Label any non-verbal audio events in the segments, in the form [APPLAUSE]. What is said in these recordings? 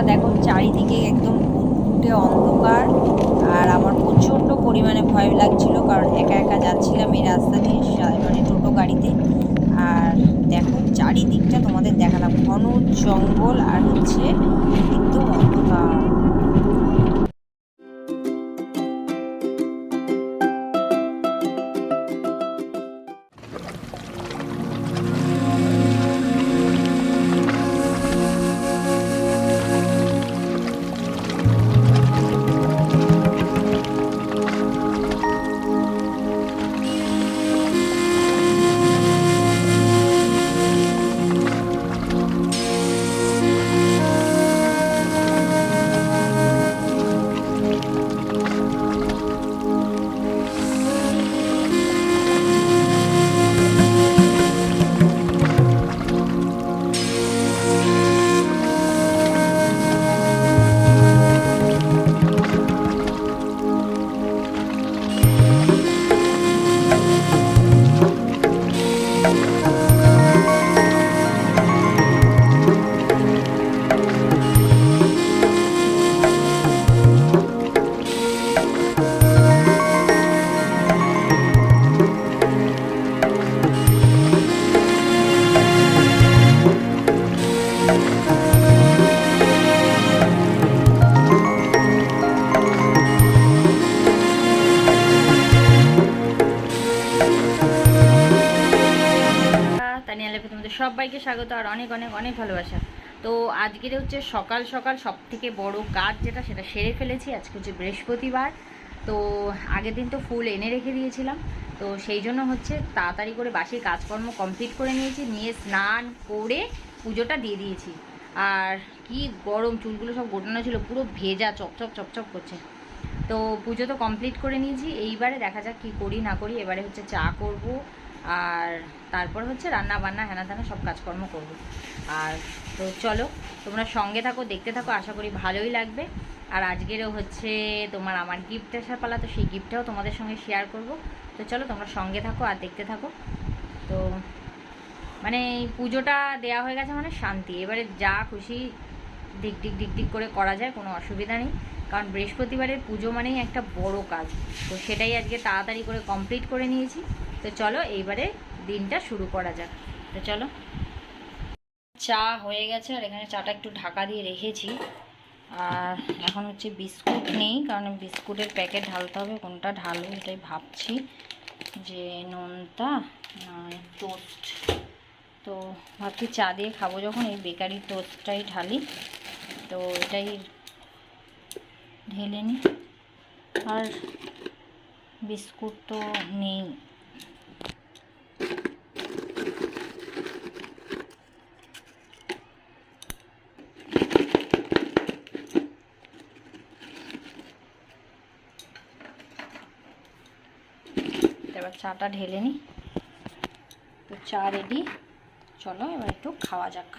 বন্ধুরা দেখো চারিদিকে একদম ফুটে অন্ধকার, আর আমার প্রচণ্ড পরিমাণে ভয় লাগছিল, কারণ একা একা যাচ্ছিলাম এই রাস্তা দিয়ে মানে টোটো গাড়িতে। আর দেখো চারিদিকটা তোমাদের দেখালাম, ঘন জঙ্গল আর হচ্ছে একদম অন্ধকার। সবাইকে স্বাগত আর অনেক অনেক অনেক ভালোবাসা। তো আজকের হচ্ছে সকাল সকাল সব থেকে বড় কাজ যেটা, সেটা সেরে ফেলেছি। আজকে হচ্ছে বৃহস্পতিবার। তো আগের দিন তো ফুল এনে রেখে দিয়েছিলাম। তো সেই জন্য হচ্ছে তাড়াতাড়ি করে বাসির কাজকর্ম কমপ্লিট করে নিয়েছি। নিয়ে স্নান করে পুজোটা দিয়ে দিয়েছি। আর কি গরম, চুলগুলো সব গোটানো ছিল, পুরো ভেজা চপচপ চপচপ করছে। তো পুজো তো কমপ্লিট করে নিয়েছি। এইবারে দেখা যাক কী করি, না করি, এবারে হচ্ছে চা করব। আর তারপর হচ্ছে রান্না বান্না হ্যানা ত্যানা সব কাজকর্ম করব। আর তো চলো, তোমরা সঙ্গে থাকো, দেখতে থাকো, আশা করি ভালোই লাগবে। আর আজকেরও হচ্ছে তোমার আমার গিফট আসার পালা, তো সেই গিফটটাও তোমাদের সঙ্গে শেয়ার করব। তো চলো, তোমরা সঙ্গে থাকো আর দেখতে থাকো। তো মানে পুজোটা দেওয়া হয়ে গেছে মানে শান্তি। এবারে যা খুশি দিক দিক দিক দিক করে করা যায়, কোনো অসুবিধা নেই। কারণ বৃহস্পতিবারের পুজো মানেই একটা বড় কাজ। তো সেটাই আজকে তাড়াতাড়ি করে কমপ্লিট করে নিয়েছি। তো চলো এইবারে দিনটা শুরু করা যাক। তো চলো। চা হয়ে গেছে আর এখানে চাটা একটু ঢাকা দিয়ে রেখেছি। আর এখন হচ্ছে বিস্কুট নেই, কারণ বিস্কুটের প্যাকেট ঢালতে হবে, কোনটা ঢালবো এটাই ভাবছি। যে নোনতা টোস্ট। তো ভাবছি চা দিয়ে খাব যখন, এই বেকারি টোস্টটাই ঢালি। তো এটাই ঢেলে নিই আর বিস্কুট তো নেই। এবার চাটা ঢেলে নিই তো চা রেডি চলো এবার একটু খাওয়া যাক।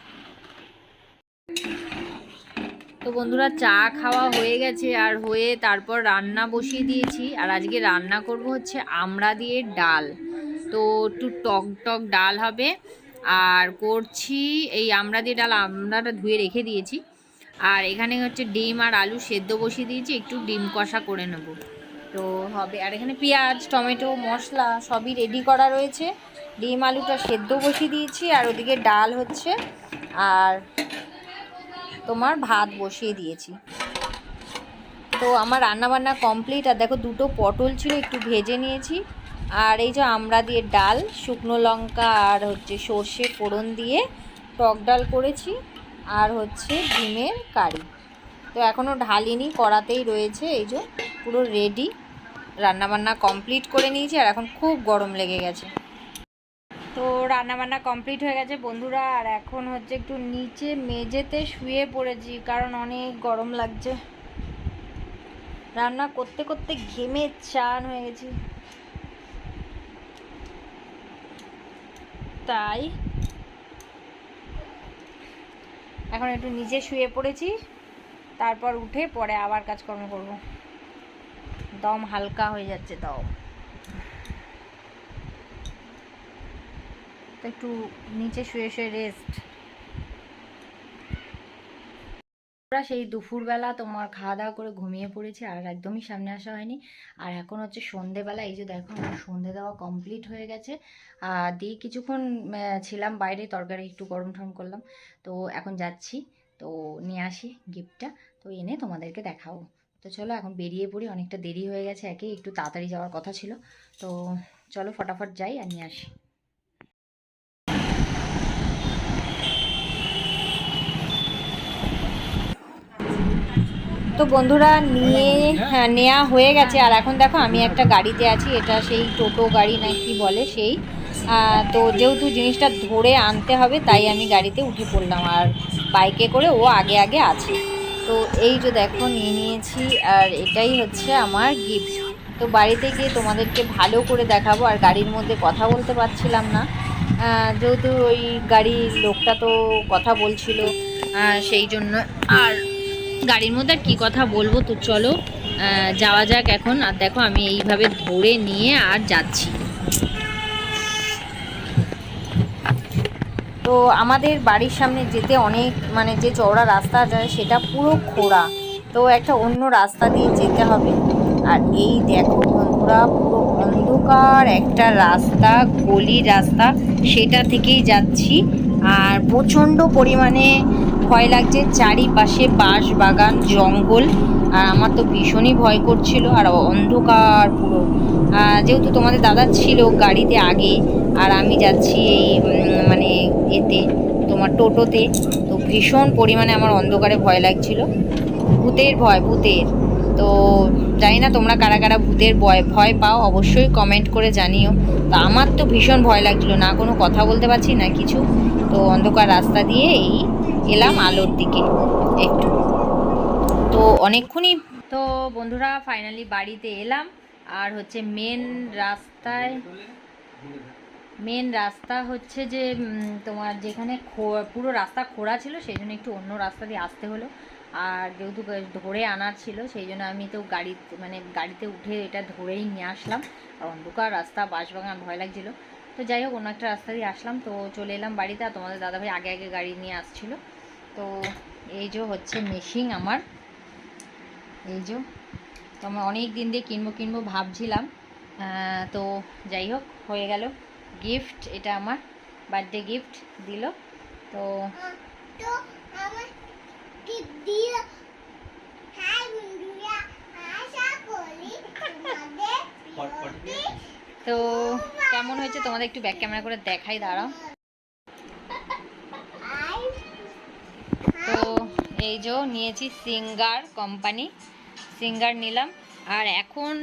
তো বন্ধুরা, চা খাওয়া হয়ে গেছে আর হয়ে তারপর রান্না বসিয়ে দিয়েছি। আর আজকে রান্না করব হচ্ছে আমড়া দিয়ে ডাল। তো একটু টক টক ডাল হবে। আর করছি এই আমড়া দিয়ে ডাল আমড়াটা ধুয়ে রেখে দিয়েছি। আর এখানে হচ্ছে ডিম আর আলু সেদ্ধ বসিয়ে দিয়েছি। একটু ডিম কষা করে নেব। তো হবে। আর এখানে পেঁয়াজ, টমেটো, মশলা সবই রেডি করা রয়েছে। ডিম আলুটা সেদ্ধ বসিয়ে দিয়েছি, আর ওদিকে ডাল হচ্ছে। আর তোমার ভাত বসিয়ে দিয়েছি। তো আমার রান্নাবান্না কমপ্লিট আর দেখো দুটো পটল ছিল, একটু ভেজে নিয়েছি। আর এই যে আমরা দিয়ে ডাল, শুকনো লঙ্কা আর হচ্ছে সর্ষে ফোড়ন দিয়ে টক ডাল করেছি। আর হচ্ছে ডিমের কারি। তো এখনও ঢালিনি, কড়াতেই রয়েছে। এই যে পুরো রেডি রান্নাবান্না কমপ্লিট করে নিয়েছি আর এখন খুব গরম লেগে গেছে। তো রান্নাবান্না কমপ্লিট হয়ে গেছে বন্ধুরা, আর এখন হচ্ছে একটু নিচে মেঝেতে শুয়ে পড়েছি কারণ অনেক গরম লাগছে। রান্না করতে করতে ঘেমে চান হয়ে গেছি। তাই এখন একটু নিচে শুয়ে পড়েছি, তারপর উঠে পরে আবার কাজকর্ম করব। দম হালকা হয়ে যাচ্ছে দম। তো একটু নিচে শুয়ে শুয়ে রেস্ট আমরা সেই দুপুরবেলা তোমার খাওয়া দাওয়া করে ঘুমিয়ে পড়েছি, আর একদমই সামনে আসা হয়নি। আর এখন হচ্ছে সন্ধেবেলা, এই যে দেখো আমার সন্ধে দেওয়া কমপ্লিট হয়ে গেছে। আর দিয়ে কিছুক্ষণ ছিলাম বাইরে, তরকারি একটু গরম টরম করলাম। তো এখন যাচ্ছি, তো নিয়ে আসি গিফটটা তো এনে তোমাদেরকে দেখাবো। তো চলো এখন বেরিয়ে পড়ি অনেকটা দেরি হয়ে গেছে একে একটু তাড়াতাড়ি যাওয়ার কথা ছিল। তো চলো ফটাফট যাই আর নিয়ে আসি। তো বন্ধুরা নিয়ে হ্যাঁ, নেওয়া হয়ে গেছে। আর এখন দেখো আমি একটা গাড়িতে আছি এটা সেই টোটো গাড়ি না কি বলে সেই। তো যেহেতু জিনিসটা ধরে আনতে হবে তাই আমি গাড়িতে উঠে পড়লাম। আর বাইকে করে ও আগে আগে আছে। তো এই যে দেখো, নিয়ে নিয়েছি আর এটাই হচ্ছে আমার গিফট তো বাড়িতে গিয়ে তোমাদেরকে ভালো করে দেখাবো, আর গাড়ির মধ্যে কথা বলতে পারছিলাম না। যেহেতু ওই গাড়ির লোকটা তো কথা বলছিল সেই জন্য। আর গাড়ির মধ্যে আর কী কথা বলব, তো চলো যাওয়া যাক এখন। আর দেখো, আমি এইভাবে ধরে নিয়ে আর যাচ্ছি। তো আমাদের বাড়ির সামনে যেতে অনেক মানে যে চওড়া রাস্তা যায় সেটা পুরো খোঁড়া। তো একটা অন্য রাস্তা দিয়ে যেতে হবে। আর এই দেখো বন্ধুরা, পুরো অন্ধকার, একটা রাস্তা, গলি রাস্তা, সেটা থেকেই যাচ্ছি। আর প্রচণ্ড পরিমাণে ভয় লাগছে, চারিপাশে বাঁশ বাগান জঙ্গল। আর আমার তো ভীষণই ভয় করছিল আর অন্ধকার পুরো। যেহেতু তোমাদের দাদা ছিল গাড়িতে আগে, আর আমি যাচ্ছি এই মানে এতে, তোমার টোটোতে, তো ভীষণ পরিমাণে আমার অন্ধকারে ভয় লাগছিল। ভূতের ভয়, ভূতের। তো জানি না তোমরা কারা কারা ভূতের ভয় ভয় পাও, অবশ্যই কমেন্ট করে জানিও। তো আমার তো ভীষণ ভয় লাগছিল, না কোনো কথা বলতে পারছি না কিছু। তো অন্ধকার রাস্তা দিয়ে এই এলাম আলোর দিকে একটু। তো অনেকক্ষণই তো বন্ধুরা ফাইনালি বাড়িতে এলাম। আর হচ্ছে মেন রাস্তায় মেন রাস্তা হচ্ছে যে তোমার যেখানে পুরো রাস্তা খোঁড়া ছিল, সেই জন্য একটু অন্য রাস্তা দিয়ে আসতে হলো। আর যেহেতু ধরে আনার ছিল, সেই জন্য আমি তো গাড়িতে মানে গাড়িতে উঠে এটা ধরেই নিয়ে আসলাম। আর অন্ধকার রাস্তা বাঁশবাগান ভয় লাগছিল। তো যাই হোক, অন্য একটা রাস্তা দিয়ে আসলাম। তো চলে এলাম বাড়িতে। আর তোমাদের দাদাভাই আগে আগে গাড়ি নিয়ে আসছিল। তো এই যে হচ্ছে মেশিন আমার। এই যে তো আমি অনেক দিন দিয়ে কিনবো কিনবো ভাবছিলাম আহ, তো যাই হোক হয়ে গেল। গিফট এটা আমার বার্থডে গিফট দিল। তো তো তো কেমন হয়েছে? তোমাদের একটু ব্যাক ক্যামেরা করে দেখাই দাঁড়াও। তো এই যে নিয়েছি সিঙ্গার কোম্পানি, সিঙ্গার নিলাম। আর এখন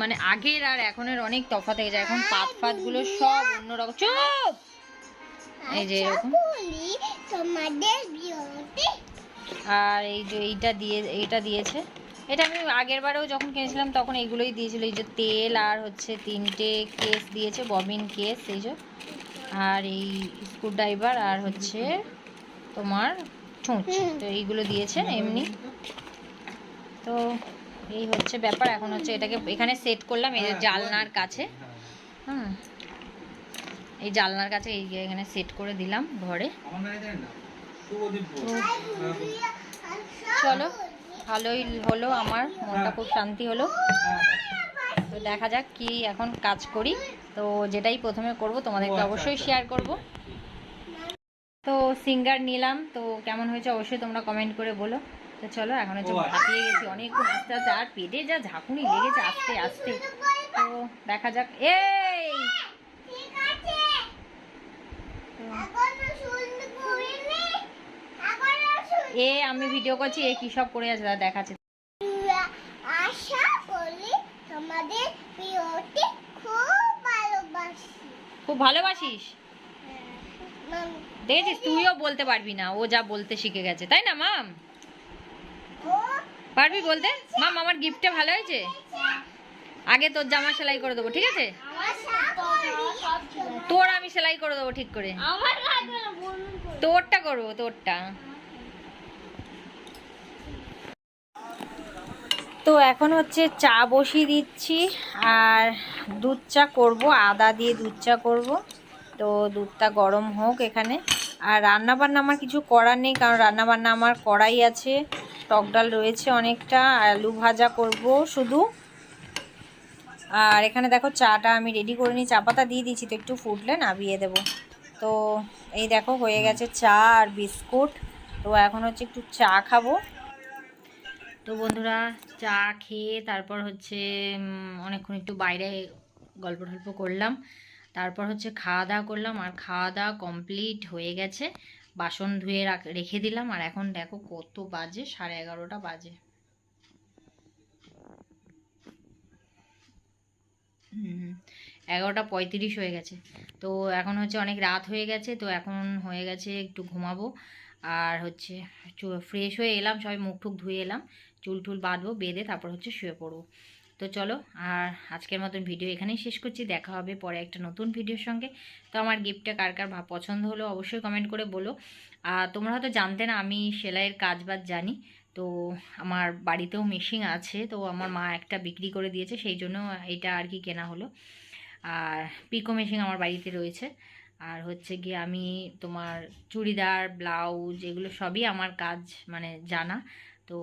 মানে আগের আর এখনের অনেক তফাৎ হয়ে যায়। এখন পাত ফাতগুলো সব অন্যরকম চুপ! এই যে এরকম। আর এই যে এইটা দিয়ে, এইটা দিয়েছে। এটা আমি আগের বারেও যখন কিনেছিলাম, তখন এইগুলোই দিয়েছিল। এই যে তেল আর হচ্ছে তিনটে কেস দিয়েছে, ববিন কেস, এই যে। আর এই স্ক্রুড্রাইভার আর হচ্ছে তোমার ছুঁচ তো এইগুলো দিয়েছে এমনি। তো এই হচ্ছে ব্যাপার। এখন হচ্ছে এটাকে এখানে সেট করলাম এই যে জালনার কাছে। হুম। এই জালনার কাছে এই এখানে সেট করে দিলাম ঘরে। তো চলো ভালোই হলো আমার মনটা খুব শান্তি হলো। তো দেখা যাক কি এখন কাজ করি। তো যেটাই প্রথমে করব তোমাদেরকে অবশ্যই শেয়ার করব। তো সিঙ্গার নিলাম তো কেমন হয়েছে অবশ্যই তোমরা কমেন্ট করে বলো। তো চলো এখন হচ্ছে ভাপিয়ে গেছি অনেকক্ষণ আস্তে আস্তে আর পেটে যা ঝাঁকুনি লেগেছে আস্তে আস্তে। তো দেখা যাক এই! এ আমি ভিডিও করছি এ কি সব করে আছে তা দেখাচ্ছে। আশা করি তোমাদের ভিডিওটি খুব ভালোবাসি। খুব ভালোবাসিস? দেখেছিস? তুইও বলতে পারবি না, ও যা বলতে শিখে গেছে। তাই না, মাম? পারবি বলতে? মাম, আমার গিফটটা ভালো হয়েছে? আগে তোর জামা সেলাই করে দেবো, ঠিক আছে? তোর আমি সেলাই করে দেবো, ঠিক করে। তোরটা করব, তোরটা। তো এখন হচ্ছে চা বসিয়ে দিচ্ছি, আর দুধ চা করব, আদা দিয়ে দুধ চা করব। তো দুধটা গরম হোক এখানে। আর রান্না বান্না আমার কিছু করার নেই, কারণ রান্না বান্না আমার করাই আছে। টক ডাল রয়েছে অনেকটা আলু ভাজা করব শুধু। আর এখানে দেখো চাটা আমি রেডি করে নিই। চা পাতা দিয়ে দিয়েছি তো, একটু ফুটলে নাবিয়ে দেবো। তো এই দেখো হয়ে গেছে চা আর বিস্কুট। তো এখন হচ্ছে একটু চা খাব। তো বন্ধুরা, চা খেয়ে তারপর হচ্ছে অনেকক্ষণ একটু বাইরে গল্প টল্প করলাম। তারপর হচ্ছে খাওয়া দাওয়া করলাম আর খাওয়া দাওয়া কমপ্লিট হয়ে গেছে। বাসন ধুয়ে রাখ- দিলাম আর এখন দেখো কত বাজে, সাড়ে এগারোটা বাজে। এগারোটা পঁয়ত্রিশ হয়ে গেছে। তো এখন হচ্ছে অনেক রাত হয়ে গেছে, তো এখন হয়ে গেছে একটু ঘুমাবো। আর হচ্ছে ফ্রেশ হয়ে এলাম, সবাই মুখ টুক ধুয়ে এলাম চুল টুল বাঁধবো, বেঁধে তারপর হচ্ছে শুয়ে পড়ব। তো চলো, আর আজকের মতন ভিডিও এখানেই শেষ করছি। দেখা হবে পরে একটা নতুন ভিডিওর সঙ্গে। তো আমার গিফটটা কার কার পছন্দ হলো অবশ্যই কমেন্ট করে বলো। আর তোমরা হয়তো জানতে না, আমি সেলাইয়ের কাজ বাজ জানি। তো আমার বাড়িতেও মেশিন আছে, তো আমার মা একটা বিক্রি করে দিয়েছে, সেই জন্য এটা আর কি কেনা হলো। আর পিকো মেশিন আমার বাড়িতে রয়েছে। আর হচ্ছে গিয়ে আমি তোমার চুড়িদার, ব্লাউজ, এগুলো সবই আমার কাজ মানে জানা। তো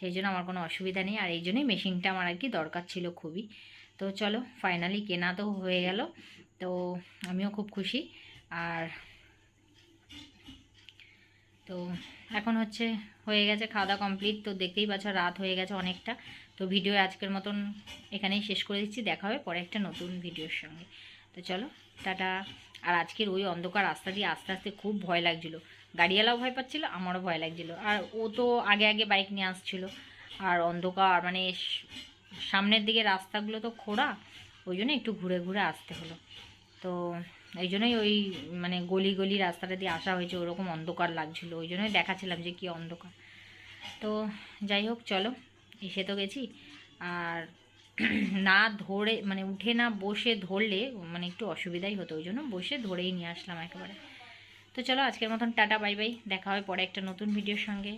সেই জন্য আমার কোনো অসুবিধা নেই। আর এই জন্যই মেশিনটা আমার আর কি দরকার ছিল খুবই। তো চলো ফাইনালি কেনা তো হয়ে গেল। তো আমিও খুব খুশি। আর তো এখন হচ্ছে হয়ে গেছে খাওয়া দাওয়া কমপ্লিট তো দেখতেই পাচ্ছ রাত হয়ে গেছে অনেকটা। তো ভিডিও আজকের মতন এখানেই শেষ করে দিচ্ছি। দেখা হবে পরে একটা নতুন ভিডিওর সঙ্গে। তো চলো, টাটা। আর আজকের ওই অন্ধকার রাস্তা দিয়ে আস্তে আস্তে খুব ভয় লাগছিল। গাড়িওয়ালাও ভয় পাচ্ছিল, আমারও ভয় লাগছিল। আর ও তো আগে আগে বাইক নিয়ে আসছিল। আর অন্ধকার মানে সামনের দিকে রাস্তাগুলো তো খোঁড়া, ওই জন্য একটু ঘুরে ঘুরে আসতে হলো। তো এই জন্যই ওই মানে গলি গলি রাস্তাটা দিয়ে আসা হয়েছে, ওরকম অন্ধকার লাগছিল। ওই জন্যই দেখাচ্ছিলাম যে কি অন্ধকার। তো যাই হোক, চলো, এসে তো গেছি। আর [CLEARS THROAT] না ধরে মানে উঠে না বসে ধরলে মানে একটু অসুবিধাই হতো, ওই জন্য বসে ধরেই নিয়ে আসলাম একেবারে। তো চলো আজকের মতন টাটা বাই বাই। দেখা হয় পরে একটা নতুন ভিডিওর সঙ্গে।